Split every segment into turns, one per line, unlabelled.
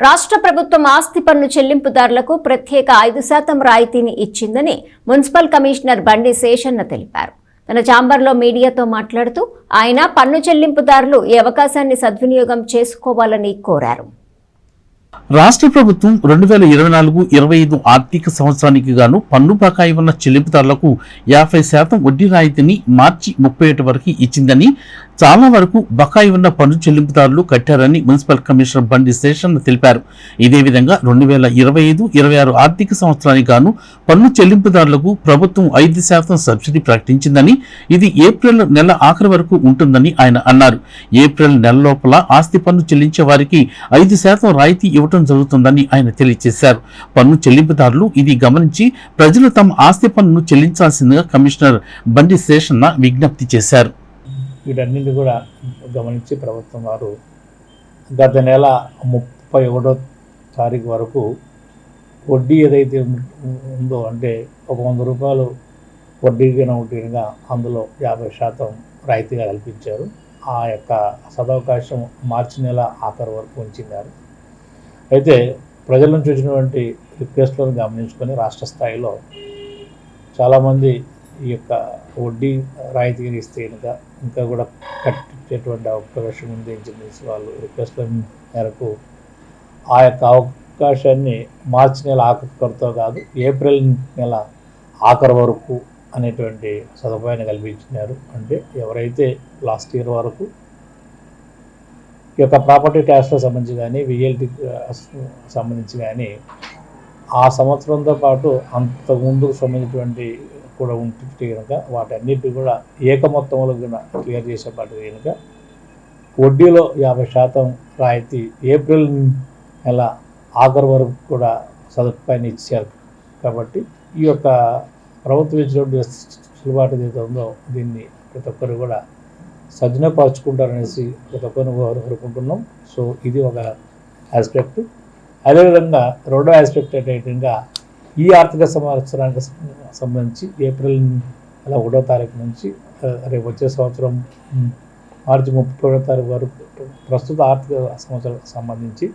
రాష్ట్ర ప్రభుత్వం ఆస్తి పన్ను చెల్లింపుదారులకు ప్రత్యేక ఐదు శాతం రాయితీని ఇచ్చిందని మున్సిపల్ కమిషనర్ బండి శేషన్న తెలిపారు. తన ఛాంబర్లో మీడియాతో మాట్లాడుతూ ఆయన పన్ను చెల్లింపుదారులు ఈ అవకాశాన్ని సద్వినియోగం చేసుకోవాలని కోరారు.
రాష్ట్ర ప్రభుత్వం రెండు వేల ఇరవై నాలుగు ఇరవై ఐదు ఆర్థిక సంవత్సరానికి గాను పన్ను బకాయి ఉన్న చెల్లింపుదారులకు యాభై శాతం వడ్డీ రాయితీని మార్చి ముప్పై ఒకటి వరకు ఇచ్చిందని చాలా వరకు బకాయి ఉన్న పన్ను చెల్లింపుదారులు కట్టారని మున్సిపల్ కమిషనర్ బండి శేషన్న తెలిపారు. ఇదే విధంగా రెండు వేల ఇరవై ఐదు ఇరవై ఆరు ఆర్థిక సంవత్సరానికి గాను పన్ను చెల్లింపుదారులకు ప్రభుత్వం ఐదు శాతం సబ్సిడీ ప్రకటించిందని ఇది ఏప్రిల్ నెల ఆఖరి వరకు ఉంటుందని ఆయన అన్నారు. ఏప్రిల్ నెల లోపల ఆస్తి పన్ను చెల్లించే వారికి ఐదు శాతం రాయితీ ఇవ్వటం జరుగుతుందని ఆయన తెలియజేశారు. పన్ను చెల్లింపుదారులు ఇది గమనించి ప్రజలు తమ ఆస్తి పన్నును చెల్లించాల్సిందిగా కమిషనర్ బండి శేషన్న విజ్ఞప్తి చేశారు.
వీటన్నింటి కూడా గమనించి ప్రభుత్వం వారు గత నెల ముప్పై ఒకటో తారీఖు వరకు వడ్డీ ఏదైతే ఉందో అంటే ఒక వంద రూపాయలు వడ్డీగా ఉంటేగా అందులో యాభై శాతం రాయితీగా కల్పించారు. ఆ యొక్క సదవకాశం మార్చి నెల ఆఖరి వరకు ఉంచినారు. అయితే ప్రజల నుంచి వచ్చినటువంటి రిక్వెస్ట్లను గమనించుకొని రాష్ట్ర స్థాయిలో చాలామంది ఈ యొక్క వడ్డీ రాయితీని ఇస్తే కనుక ఇంకా కూడా కట్టించేటువంటి అవకాశం ఉంది ఇంజనీర్స్ వాళ్ళు రిక్వెస్ట్ల మేరకు ఆ యొక్క అవకాశాన్ని మార్చి నెల ఆఖరితో కాదు ఏప్రిల్ నెల ఆఖరి వరకు అనేటువంటి సదుపాయాన్ని కల్పించినారు. అంటే ఎవరైతే లాస్ట్ ఇయర్ వరకు ఈ యొక్క ప్రాపర్టీ ట్యాక్స్లో సంబంధించి కానీ విఎల్టీ సంబంధించి కానీ ఆ సంవత్సరంతో పాటు అంతకు ముందుకు సంబంధించినటువంటి కూడా ఉంటే కనుక వాటన్నిటి కూడా ఏక మొత్తంలో క్లియర్ క్లియర్ చేసేపాటి కనుక వడ్డీలో యాభై శాతం రాయితీ ఏప్రిల్ నెల ఆఖరు వరకు కూడా సదుపాయాన్ని ఇచ్చారు కాబట్టి ఈ యొక్క ప్రభుత్వం ఇచ్చినటువంటి సులుబాటు ఏదైతే ఉందో దీన్ని ప్రతి ఒక్కరు కూడా సద్వినియోగపరచుకుంటారనేసి ప్రతి ఒక్కరిని కోరుకుంటున్నాం సో ఇది ఒక ఆస్పెక్ట్ అదేవిధంగా రెండో ఆస్పెక్ట్ ఏంటంటే ఈ ఆర్థిక సంవత్సరానికి సంబంధించి ఏప్రిల్ అలా ఒకటో తారీఖు నుంచి రేపు వచ్చే సంవత్సరం మార్చి ముప్పై ఒకటో తారీఖు వరకు ప్రస్తుత ఆర్థిక సంవత్సరానికి సంబంధించి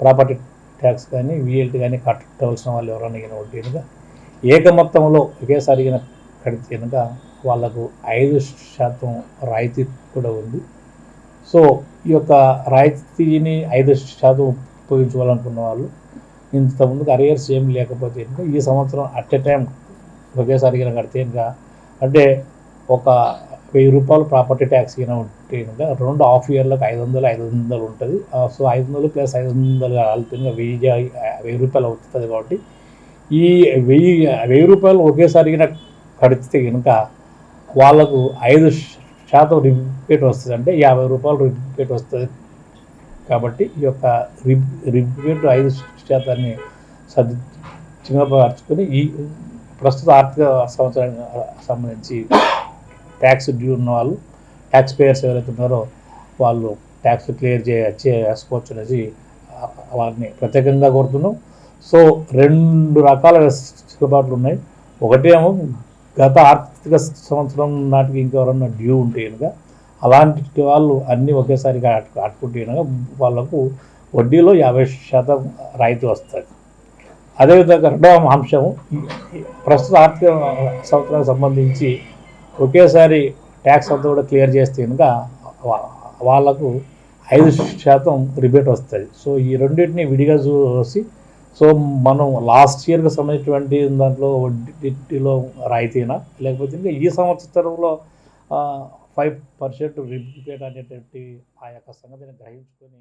ప్రాపర్టీ ట్యాక్స్ కానీ విఎల్టీ కానీ కట్టవలసిన వాళ్ళు ఎవరైనా కనుక ఏక మొత్తంలో ఒకేసారి కడితే కనుక వాళ్ళకు ఐదు శాతం రాయితీ కూడా ఉంది. సో ఈ యొక్క రాయితీని ఐదు శాతం ఉపయోగించుకోవాలనుకున్న వాళ్ళు ఇంతకుముందుకు అరియర్స్ ఏం లేకపోతే ఇంకా ఈ సంవత్సరం అట్ ఎ టైం ఒకేసారి కనుక కడితే ఇంకా అంటే ఒక వెయ్యి రూపాయలు ప్రాపర్టీ ట్యాక్స్ అయినా ఉంటే కనుక రెండు హాఫ్ ఇయర్లకు ఐదు వందలు ఐదు వందలు ఉంటుంది. సో ఐదు వందలు ప్లస్ ఐదు వందలు వెళ్తుంది వెయ్యి వెయ్యి రూపాయలు అవుతుంది కాబట్టి ఈ వెయ్యి వెయ్యి రూపాయలు ఒకేసారి కనుక పరిస్థితి కనుక వాళ్ళకు ఐదు శాతం రిపేట్ వస్తుంది అంటే యాభై రూపాయలు రిపేట్ వస్తుంది కాబట్టి ఈ యొక్క రిప్ రిపేట్ ఐదు శాతాన్ని సద్వినియోగపరచుకొని ఈ ప్రస్తుత ఆర్థిక సంవత్సరానికి సంబంధించి ట్యాక్స్ డ్యూ ఉన్న వాళ్ళు ట్యాక్స్ పేయర్స్ ఎవరైతే ఉన్నారో వాళ్ళు ట్యాక్స్ క్లియర్ చే చేసుకోవచ్చు అనేసి వాళ్ళని వారిని ప్రత్యేకంగా కోరుతున్నాం సో రెండు రకాల వెసులుబాట్లు ఉన్నాయి ఒకటేమో గత ఆర్థిక సంవత్సరం నాటికి ఇంకెవరన్నా డ్యూ ఉంటే కనుక అలాంటి వాళ్ళు అన్నీ ఒకేసారిగా అట్టుకుంటే కనుక వాళ్ళకు వడ్డీలో యాభై శాతం రాయితీ వస్తుంది. అదేవిధంగా రెండవ అంశం ప్రస్తుత ఆర్థిక సంవత్సరానికి సంబంధించి ఒకేసారి ట్యాక్స్ అంతా కూడా క్లియర్ చేస్తే కనుక వాళ్ళకు ఐదు శాతం రిబేట్ వస్తుంది. సో ఈ రెండింటిని విడిగా చూసి సో మనం లాస్ట్ ఇయర్కి సంబంధించినటువంటి దాంట్లో వడ్డీలో రాయితీనా? లేకపోతే ఇంకా ఈ సంవత్సరంలో ఫైవ్ పర్సెంట్ రిపీట్ అనేటువంటి ఆ యొక్క సంగతిని గ్రహించుకొని